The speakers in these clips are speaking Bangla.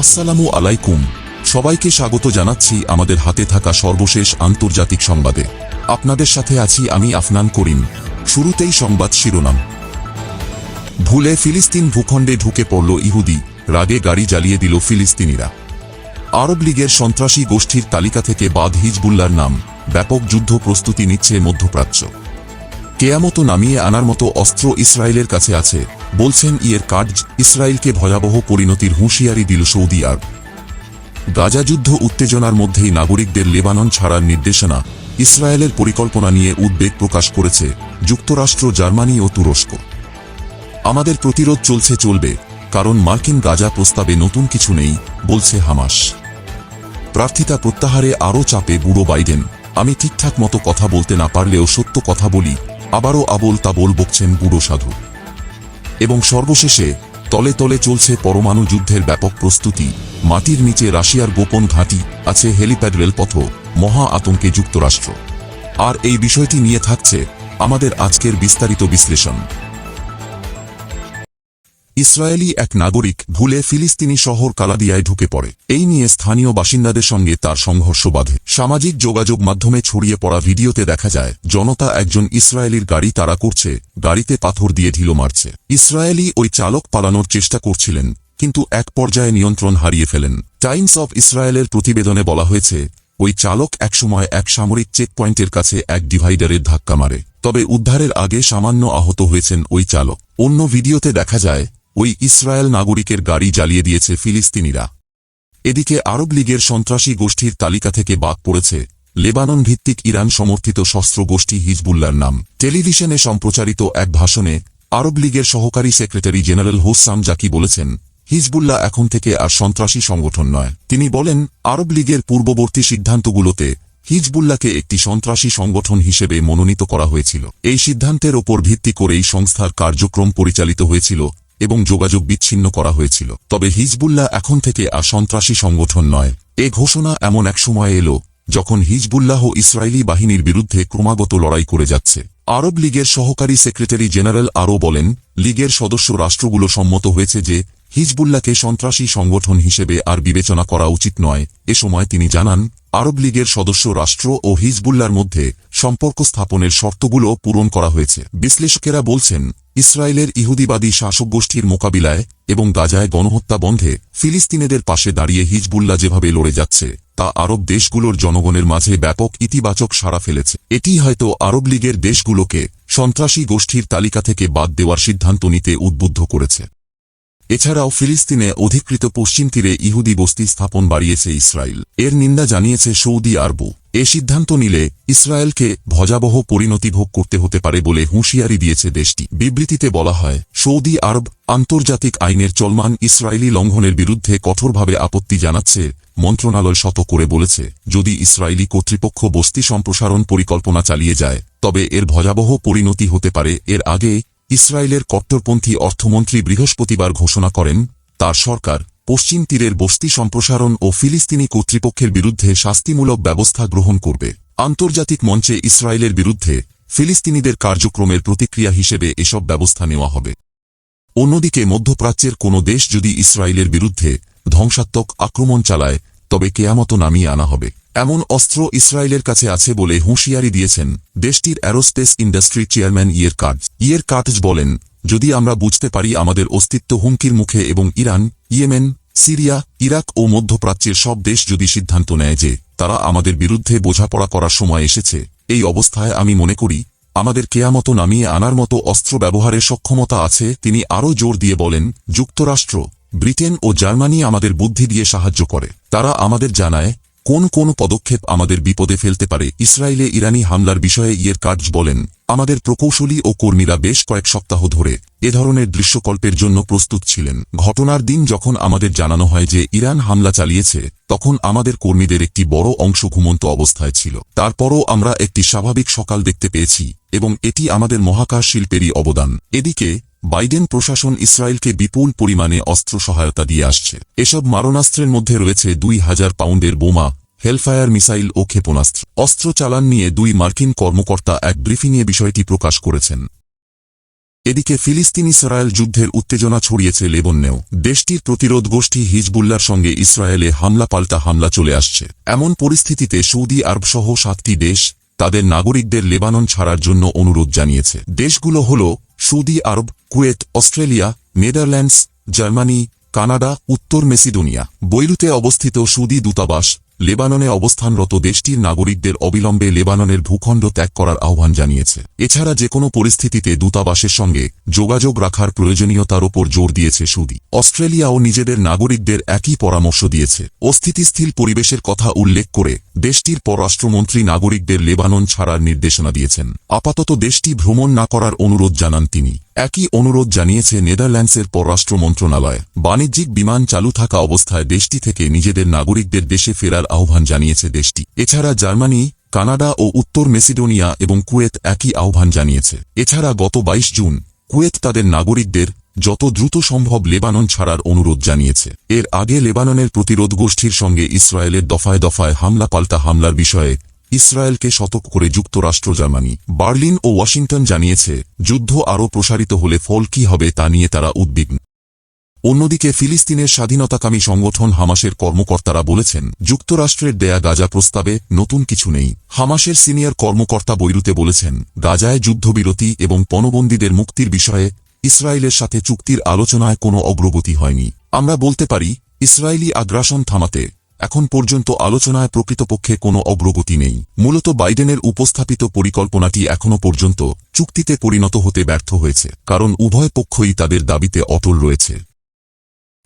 আসসালামু আলাইকুম। সবাইকে স্বাগত জানাচ্ছি আমাদের হাতে থাকা সর্বশেষ আন্তর্জাতিক সংবাদে। আপনাদের সাথে আছি আমি আফনান করিম। শুরুতেই সংবাদ শিরোনাম। ভুলে ফিলিস্তিন ভূখণ্ডে ঢুকে পড়ল ইহুদি। রাগে গাড়ি জ্বালিয়ে দিল ফিলিস্তিনিরা। আরব লীগের সন্ত্রাসী গোষ্ঠীর তালিকা থেকে বাদ হিজবুল্লার নাম। ব্যাপক যুদ্ধ প্রস্তুতি নিচ্ছে মধ্যপ্রাচ্য। কেয়ামতো নামিয়ে আনার মতো অস্ত্র ইসরায়েলের কাছে আছে, বলছেন ইয়ের কার্ড ইসরায়েলকে ভয়াবহ পরিণতির হুঁশিয়ারি দিল সৌদি আরব। গাজা যুদ্ধ উত্তেজনার মধ্যেই নাগরিকদের লেবানন ছাড়ার নির্দেশনা ইসরায়েলের পরিকল্পনা নিয়ে উদ্বেগ প্রকাশ করেছে যুক্তরাষ্ট্র, জার্মানি ও তুরস্ক। আমাদের প্রতিরোধ চলছে চলবে, কারণ মার্কিন গাজা প্রস্তাবে নতুন কিছু নেই, বলছে হামাস। প্রার্থিতা প্রত্যাহারে আরও চাপে বুড়ো বাইডেন। আমি ঠিকঠাক মতো কথা বলতে না পারলেও সত্য কথা বলি আবারও আবোল তাবোল বকছেন বুড়ো সাধু। এবং সর্বশেষে তলে তলে চলছে পরমাণু যুদ্ধের ব্যাপক প্রস্তুতি। মাটির নিচে রাশিয়ার গোপন ঘাঁটি আছে হেলিপ্যাড রেলপথ মহা আতঙ্কে যুক্তরাষ্ট্র। আর এই বিষয়টি নিয়ে থাকছে আমাদের আজকের বিস্তারিত বিশ্লেষণ। ইসরায়েলি এক নাগরিক ভুলে ফিলিস্তিনি শহর কালাদিয়ায় ঢুকে পড়ে। এই নিয়ে স্থানীয় বাসিন্দাদের সঙ্গে তার সংঘর্ষ বাধে। সামাজিক যোগাযোগ মাধ্যমে ছড়িয়ে পড়া ভিডিওতে দেখা যায়, জনতা একজন ইসরায়েলির গাড়ি তারা করছে, গাড়িতে পাথর দিয়ে ঢিলো মারছে। ইসরায়েলি ওই চালক পালানোর চেষ্টা করছিলেন, কিন্তু এক পর্যায়ে নিয়ন্ত্রণ হারিয়ে ফেলেন। টাইমস অব ইসরায়েলের প্রতিবেদনে বলা হয়েছে, ওই চালক একসময় এক সামরিক চেকপয়েন্টের কাছে এক ডিভাইডারের ধাক্কা মারে, তবে উদ্ধারের আগে সামান্য আহত হয়েছেন ওই চালক। অন্য ভিডিওতে দেখা যায় ওই ইসরায়েল নাগরিকের গাড়ি জ্বালিয়ে দিয়েছে ফিলিস্তিনিরা। এদিকে আরব লীগের সন্ত্রাসী গোষ্ঠীর তালিকা থেকে বাদ পড়েছে লেবানন ভিত্তিক ইরান সমর্থিত শস্ত্র গোষ্ঠী হিজবুল্লার নাম। টেলিভিশনে সম্প্রচারিত এক ভাষণে আরব লীগের সহকারী সেক্রেটারি জেনারেল হোসাম জাকি বলেছেন, হিজবুল্লাহ এখন থেকে আর সন্ত্রাসী সংগঠন নয়। তিনি বলেন, আরব লীগের পূর্ববর্তী সিদ্ধান্তগুলোতে হিজবুল্লাহকে একটি সন্ত্রাসী সংগঠন হিসেবে মনোনীত করা হয়েছিল। এই সিদ্ধান্তের ওপর ভিত্তি করেই সংস্থার কার্যক্রম পরিচালিত হয়েছিল এবং যোগাযোগ বিচ্ছিন্ন করা হয়েছিল। তবে হিজবুল্লাহ এখন থেকে আর সন্ত্রাসী সংগঠন নয়। এ ঘোষণা এমন এক সময় এলো, যখন হিজবুল্লাহ ইসরায়েলি বাহিনীর বিরুদ্ধে ক্রমাগত লড়াই করে যাচ্ছে। আরব লীগের সহকারী সেক্রেটারি জেনারেল আরও বলেন, লীগের সদস্য রাষ্ট্রগুলো সম্মত হয়েছে যে, হিজবুল্লাহকে সন্ত্রাসী সংগঠন হিসেবে আর বিবেচনা করা উচিত নয়। এ সময় তিনি জানান, আরব লীগের সদস্য রাষ্ট্র ও হিজবুল্লার মধ্যে সম্পর্ক স্থাপনের শর্তগুলো পূরণ করা হয়েছে। বিশ্লেষকেরা বলছেন ইসরায়েলের ইহুদিবাদী শাসক গোষ্ঠীর মোকাবিলায় এবং গাজায় গণহত্যা বন্ধে ফিলিস্তিনেদের পাশে দাঁড়িয়ে হিজবুল্লা যেভাবে লড়ে যাচ্ছে, তা আরব দেশগুলোর জনগণের মাঝে ব্যাপক ইতিবাচক সাড়া ফেলেছে। এটি হয়তো আরব লীগের দেশগুলোকে সন্ত্রাসী গোষ্ঠীর তালিকা থেকে বাদ দেওয়ার সিদ্ধান্ত নিতে উদ্বুদ্ধ করেছে। এছাড়াও ফিলিস্তিনে অধিকৃত পশ্চিম তীরে ইহুদি বস্তি স্থাপন বাড়িয়েছে ইসরায়েল। এর নিন্দা জানিয়েছে সৌদি আরব। এ সিদ্ধান্ত নিলে ইসরায়েলকে ভজাবহ পরিণতি ভোগ করতে হতে পারে বলে হুঁশিয়ারি দিয়েছে দেশটি। বিবৃতিতে বলা হয়, সৌদি আরব আন্তর্জাতিক আইনের চলমান ইসরায়েলি লঙ্ঘনের বিরুদ্ধে কঠোরভাবে আপত্তি জানাচ্ছে, মন্ত্রণালয় শত করে বলেছে। যদি ইসরায়েলি কর্তৃপক্ষ বস্তি সম্প্রসারণ পরিকল্পনা চালিয়ে যায়, তবে এর ভয়াবহ পরিণতি হতে পারে। এর আগে ইসরায়েলের কট্টরপন্থী অর্থমন্ত্রী বৃহস্পতিবার ঘোষণা করেন, তার সরকার পশ্চিম তীরের বস্তি সম্প্রসারণ ও ফিলিস্তিনি কর্তৃপক্ষের বিরুদ্ধে শাস্তিমূলক ব্যবস্থা গ্রহণ করবে। আন্তর্জাতিক মঞ্চে ইসরায়েলের বিরুদ্ধে ফিলিস্তিনিদের কার্যক্রমের প্রতিক্রিয়া হিসেবে এসব ব্যবস্থা নেওয়া হবে। অন্যদিকে মধ্যপ্রাচ্যের কোনো দেশ যদি ইসরায়েলের বিরুদ্ধে ধ্বংসাত্মক আক্রমণ চালায়, তবে কেয়ামত নামিয়ে আনা হবে। এমন অস্ত্র ইসরায়েলের কাছে আছে বলে হুঁশিয়ারি দিয়েছেন দেশটির অ্যারোস্পেস ইন্ডাস্ট্রি চেয়ারম্যান ইয়ের কার্জ। ইয়ের কার্জ বলেন, যদি আমরা বুঝতে পারি আমাদের অস্তিত্ব হুমকির মুখে এবং ইরান, ইয়েমেন, সিরিয়া, ইরাক ও মধ্যপ্রাচ্যের সব দেশ যদি সিদ্ধান্ত নেয় যে তারা আমাদের বিরুদ্ধে বোঝাপড়া করার সময় এসেছে, এই অবস্থায় আমি মনে করি, আমাদের কেয়ামত নামিয়ে আনার মতো অস্ত্র ব্যবহারের সক্ষমতা আছে। তিনি আরও জোর দিয়ে বলেন, যুক্তরাষ্ট্র, ব্রিটেন ও জার্মানি আমাদের বুদ্ধি দিয়ে সাহায্য করে। তারা আমাদের জানায়, কোন কোন পদক্ষেপ আমাদের বিপদে ফেলতে পারে। ইসরায়েলে ইরানি হামলার বিষয়ে ইয়ের কার্জ বলেন আমাদের প্রকৌশলী ও কর্মীরা বেশ কয়েক সপ্তাহ ধরে এ ধরনের দৃশ্যকল্পের জন্য প্রস্তুত ছিলেন। ঘটনার দিন যখন আমাদের জানানো হয় যে ইরান হামলা চালিয়েছে, তখন আমাদের কর্মীদের একটি বড় অংশ ঘুমন্ত অবস্থায় ছিল। তারপরও আমরা একটি স্বাভাবিক সকাল দেখতে পেয়েছি এবং এটি আমাদের মহাকাশ শিল্পেরই অবদান। এদিকে, বাইডেন প্রশাসন ইসরায়েলকে বিপুল পরিমাণে অস্ত্র সহায়তা দিয়ে আসছে। এসব মারণাস্ত্রের মধ্যে রয়েছে দুই হাজার পাউন্ডের বোমা হেলফায়ার মিসাইল ও ক্ষেপণাস্ত্র। অস্ত্র চালান নিয়ে দুই মার্কিন কর্মকর্তা এক ব্রিফিংয়ে বিষয়টি প্রকাশ করেছেন। এদিকে ফিলিস্তিন ইসরায়েল যুদ্ধের উত্তেজনা ছড়িয়েছে লেবন্নেও। দেশটির প্রতিরোধ গোষ্ঠী হিজবুল্লার সঙ্গে ইসরায়েলে হামলা পাল্টা হামলা চলে আসছে। এমন পরিস্থিতিতে সৌদি আরবসহ সাতটি দেশ তাদের নাগরিকদের লেবানন ছাড়ার জন্য অনুরোধ জানিয়েছে। দেশগুলো হল Saudi Arab, Kuwait, Australia, Netherlands, Germany, Canada, উত্তর মেসিডোনিয়া বৈরুতে অবস্থিত সুদি দূতাবাস লেবাননে অবস্থানরত দেশটির নাগরিকদের অবিলম্বে লেবাননের ভূখণ্ড ত্যাগ করার আহ্বান জানিয়েছে। এছাড়া যে কোনো পরিস্থিতিতে দূতাবাসের সঙ্গে যোগাযোগ রাখার প্রয়োজনীয়তার ওপর জোর দিয়েছে সুদি। অস্ট্রেলিয়াও নিজেদের নাগরিকদের একই পরামর্শ দিয়েছে। অস্থিতিশীল পরিবেশের কথা উল্লেখ করে দেশটির পররাষ্ট্রমন্ত্রী নাগরিকদের লেবানন ছাড়ার নির্দেশনা দিয়েছেন। আপাতত দেশটি ভ্রমণ না করার অনুরোধ জানান তিনি। একই অনুরোধ জানিয়েছে নেদারল্যান্ডসের পররাষ্ট্র মন্ত্রণালয় বাণিজ্যিক বিমান চালু থাকা অবস্থায় দেশটি থেকে নিজেদের নাগরিকদের দেশে ফেরার আহ্বান জানিয়েছে দেশটি। এছাড়া জার্মানি, কানাডা ও উত্তর মেসিডোনিয়া এবং কুয়েত একই আহ্বান জানিয়েছে। এছাড়া গত ২২ জুন, কুয়েত তাদের নাগরিকদের যত দ্রুত সম্ভব লেবানন ছাড়ার অনুরোধ জানিয়েছে। এর আগে লেবাননের প্রতিরোধ গোষ্ঠীর সঙ্গে ইসরায়েলের দফায় দফায় হামলা পাল্টা হামলার বিষয়ে ইসরায়েলকে সতর্ক করে যুক্তরাষ্ট্র জার্মানি, বার্লিন ও ওয়াশিংটন জানিয়েছে, যুদ্ধ আরও প্রসারিত হলে ফল কি হবে তা নিয়ে তারা উদ্বিগ্ন। অন্যদিকে ফিলিস্তিনের স্বাধীনতাকামী সংগঠন হামাসের কর্মকর্তারা বলেছেন, যুক্তরাষ্ট্রের দেয়া গাজা প্রস্তাবে নতুন কিছু নেই। হামাসের সিনিয়র কর্মকর্তা বৈরুতে বলেছেন, গাজায় যুদ্ধবিরতি এবং পণবন্দীদের মুক্তির বিষয়ে ইসরায়েলের সাথে চুক্তির আলোচনায় কোনো অগ্রগতি হয়নি। আমরা বলতে পারি, ইসরায়েলি আগ্রাসন থামাতে এখন পর্যন্ত আলোচনায় প্রকৃতপক্ষে কোনো অগ্রগতি নেই। মূলত বাইডেনের উপস্থাপিত পরিকল্পনাটি এখনও পর্যন্ত চুক্তিতে পরিণত হতে ব্যর্থ হয়েছে, কারণ উভয় পক্ষই তাদের দাবিতে অটল রয়েছে।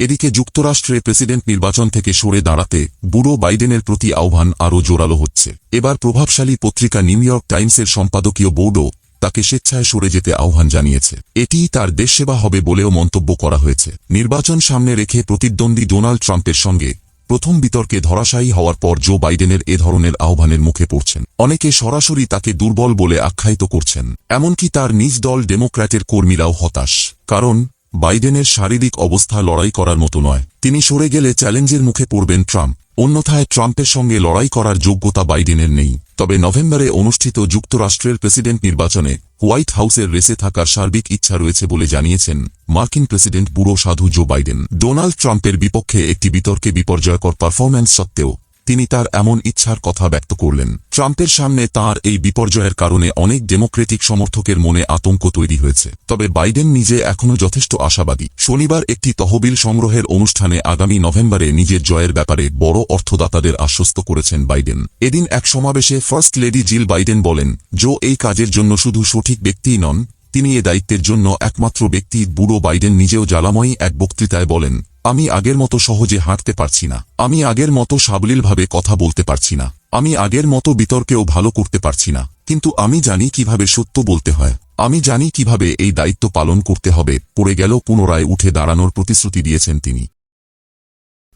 এদিকে যুক্তরাষ্ট্রে প্রেসিডেন্ট নির্বাচন থেকে সরে দাঁড়াতে বুড়ো বাইডেনের প্রতি আহ্বান আরও জোরালো হচ্ছে। এবার প্রভাবশালী পত্রিকা নিউ ইয়র্ক টাইমসের সম্পাদকীয় বোর্ডও তাকে স্বেচ্ছায় সরে যেতে আহ্বান জানিয়েছে। এটিই তার দেশসেবা হবে বলেও মন্তব্য করা হয়েছে। নির্বাচন সামনে রেখে প্রতিদ্বন্দ্বী ডোনাল্ড ট্রাম্পের সঙ্গে প্রথম বিতর্কে ধরাশায়ী হওয়ার পর জো বাইডেনের এ ধরনের আহ্বানের মুখে পড়ছেন। অনেকে সরাসরি তাকে দুর্বল বলে আখ্যায়িত করছেন। এমনকি তার নিজ দল ডেমোক্র্যাটের কর্মীরাও হতাশ। কারণ বাইডেনের শারীরিক অবস্থা লড়াই করার মতো নয়। তিনি সরে গেলে চ্যালেঞ্জের মুখে পড়বেন ট্রাম্প। অন্যথায় ট্রাম্পের সঙ্গে লড়াই করার যোগ্যতা বাইডেনের নেই। তবে নভেম্বরে অনুষ্ঠিত যুক্তরাষ্ট্রের প্রেসিডেন্ট নির্বাচনে হোয়াইট হাউসের রেসে থাকার সার্বিক ইচ্ছা রয়েছে বলে জানিয়েছেন মার্কিন প্রেসিডেন্ট বুড়ো সাধু জো বাইডেন। ডোনাল্ড ট্রাম্পের বিপক্ষে একটি বিতর্কে বিপর্যয়কর পারফরম্যান্স সত্ত্বেও তিনি তার এমন ইচ্ছার কথা ব্যক্ত করলেন। ট্রাম্পের সামনে তার এই বিপর্যয়ের কারণে অনেক ডেমোক্রেটিক সমর্থকের মনে আতঙ্ক তৈরি হয়েছে। তবে বাইডেন নিজে এখনও যথেষ্ট আশাবাদী। শনিবার একটি তহবিল সংগ্রহের অনুষ্ঠানে আগামী নভেম্বরে নিজের জয়ের ব্যাপারে বড় অর্থদাতাদের আশ্বস্ত করেছেন বাইডেন। এদিন এক সমাবেশে ফার্স্ট লেডি জিল বাইডেন বলেন, জো, এই কাজের জন্য শুধু সঠিক ব্যক্তিই নন, তিনি এ দায়িত্বের জন্য একমাত্র ব্যক্তি। বুড়ো বাইডেন নিজেও জ্বালাময়ী এক বক্তৃতায় বলেন আমি আগের মতো সহজে হাঁটতে পারছি না। আমি আগের মতো সাবলীলভাবে কথা বলতে পারছি না। আমি আগের মতো বিতর্কেও ভালো করতে পারছি না। কিন্তু আমি জানি কীভাবে সত্য বলতে হয়। আমি জানি কীভাবে এই দায়িত্ব পালন করতে হবে। পড়ে গেল পুনরায় উঠে দাঁড়ানোর প্রতিশ্রুতি দিয়েছেন তিনি।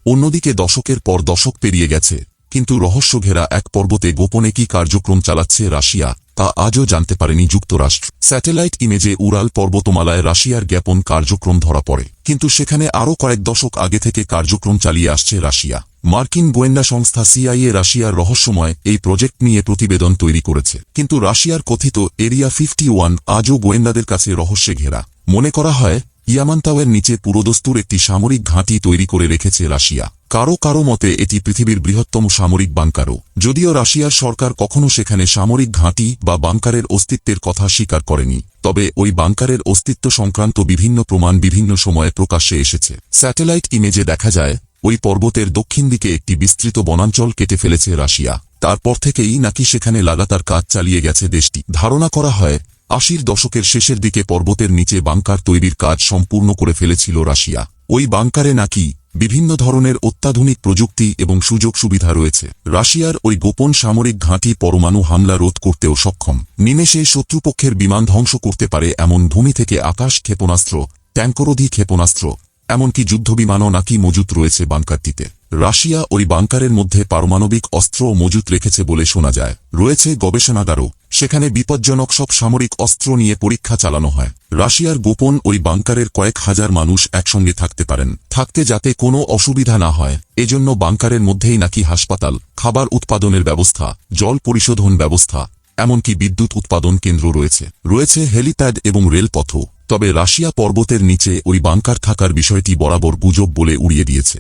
অন্যদিকে দশকের পর দশক পেরিয়ে গেছে। কিন্তু রহস্য ঘেরা এক পর্বতে গোপনে কি কার্যক্রম চালাচ্ছে রাশিয়া, তা আজও জানতে পারেনি যুক্তরাষ্ট্র। স্যাটেলাইট ইমেজে উরাল পর্বতমালায় রাশিয়ার জ্ঞাপন কার্যক্রম ধরা পড়ে, কিন্তু সেখানে আরও কয়েক দশক আগে থেকে কার্যক্রম চালিয়ে আসছে রাশিয়া। মার্কিন গোয়েন্দা সংস্থা সিআইএ রাশিয়ার রহস্যময় এই প্রজেক্ট নিয়ে প্রতিবেদন তৈরি করেছে, কিন্তু রাশিয়ার কথিত এরিয়া ফিফটি ওয়ান আজও গোয়েন্দাদের কাছে রহস্যে ঘেরা। মনে করা হয় ইয়ামান্তাওয়ের নিচে পুরোদস্তুর একটি সামরিক ঘাঁটি তৈরি করে রেখেছে রাশিয়া। কারও কারও মতে, এটি পৃথিবীর বৃহত্তম সামরিক বাংকারও। যদিও রাশিয়ার সরকার কখনো সেখানে সামরিক ঘাঁটি বা বাংকারের অস্তিত্বের কথা স্বীকার করেনি, তবে ওই বাংকারের অস্তিত্ব সংক্রান্ত বিভিন্ন প্রমাণ বিভিন্ন সময়ে প্রকাশ্যে এসেছে। স্যাটেলাইট ইমেজে দেখা যায়, ওই পর্বতের দক্ষিণ দিকে একটি বিস্তৃত বনাঞ্চল কেটে ফেলেছে রাশিয়া। তারপর থেকেই নাকি সেখানে লাগাতার কাজ চালিয়ে গেছে দেশটি। ধারণা করা হয় আশির দশকের শেষের দিকে পর্বতের নিচে বাংকার তৈরির কাজ সম্পূর্ণ করে ফেলেছিল রাশিয়া। ওই বাংকারে নাকি বিভিন্ন ধরনের অত্যাধুনিক প্রযুক্তি এবং সুযোগ সুবিধা রয়েছে। রাশিয়ার ওই গোপন সামরিক ঘাঁটি পরমাণু হামলা রোধ করতেও সক্ষম। নিমেষে শত্রুপক্ষের বিমান ধ্বংস করতে পারে এমন ভূমি থেকে আকাশ ক্ষেপণাস্ত্র, ট্যাঙ্করোধী ক্ষেপণাস্ত্র এমনকি যুদ্ধবিমানও নাকি মজুত রয়েছে বাংকারটিতে। রাশিয়া ওই বাংকারের মধ্যে পারমাণবিক অস্ত্রও মজুত রেখেছে বলে শোনা যায়। রয়েছে গবেষণাগারও, সেখানে বিপজ্জনক সব সামরিক অস্ত্র নিয়ে পরীক্ষা চালানো হয়। রাশিয়ার গোপন ওই বাংকারের কয়েক হাজার মানুষ একসঙ্গে থাকতে পারেন। থাকতে যাতে কোনো অসুবিধা না হয়। এজন্য বাংকারের মধ্যেই নাকি হাসপাতাল, খাবার উৎপাদনের ব্যবস্থা, জল পরিশোধন ব্যবস্থা, এমনকি বিদ্যুৎ উৎপাদন কেন্দ্র রয়েছে। রয়েছে হেলিপ্যাড এবং রেলপথও। তবে রাশিয়া পর্বতের নিচে ওই বাংকার থাকার বিষয়টি বরাবর গুজব বলে উড়িয়ে দিয়েছে।